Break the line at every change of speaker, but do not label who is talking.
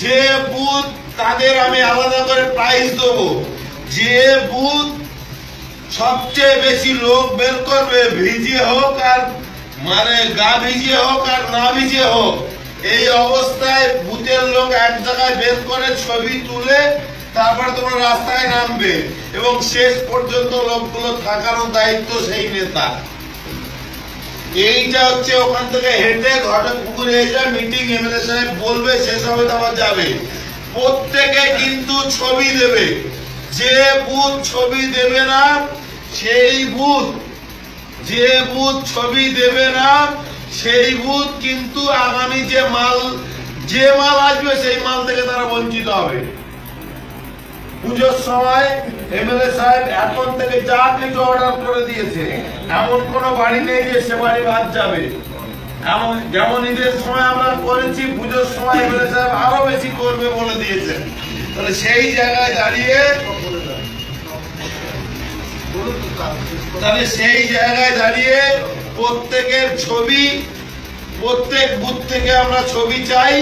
যে বুথ তাদের আমি আলাদা করে প্রাইজ দেবো। যে বুথ সবচেয়ে বেশি লোক বের করবে হোক আর মানে গা হোক আর না হোক, এই অবস্থায় বুথের লোক এক জায়গায় বের করে ছবি তুলে তারপর তোমরা রাস্তায় নামবে। এবং শেষ পর্যন্ত লোকগুলো থাকারও দায়িত্ব সেই নেতা। এইটা হচ্ছে ওখান থেকে হেঁটে ঘটক পুকুরে এসে মিটিং এমএলএ সাহেব বলবে সেসবে তোমার যাবে। প্রত্যেকে কিন্তু ছবি দেবে। যে বুথ ছবি দেবে না, সেই বুথ। যে বুথ ছবি দেবে না, সেই বুথ কিন্তু আগামী যে মাল যে মাল আসবে, সেই মাল থেকে তারা বঞ্চিত হবে। পুজোর সময় এমএলএ সাহেব এখন থেকে যা কিছু অর্ডার করে দিয়েছে, এমন কোনো বাড়ি নেই যে সে বাড়ি বাদ যাবে। এমন, যেমন ঈদের সময় আমরা করেছি, পুজোর সময় এমএলএ সাহেব আরও বেশি করবে বলে দিয়েছেন। তাহলে সেই জায়গায় দাঁড়িয়ে তাহলে সেই জায়গায় দাঁড়িয়ে প্রত্যেকের ছবি, প্রত্যেক বুথ থেকে আমরা ছবি চাই।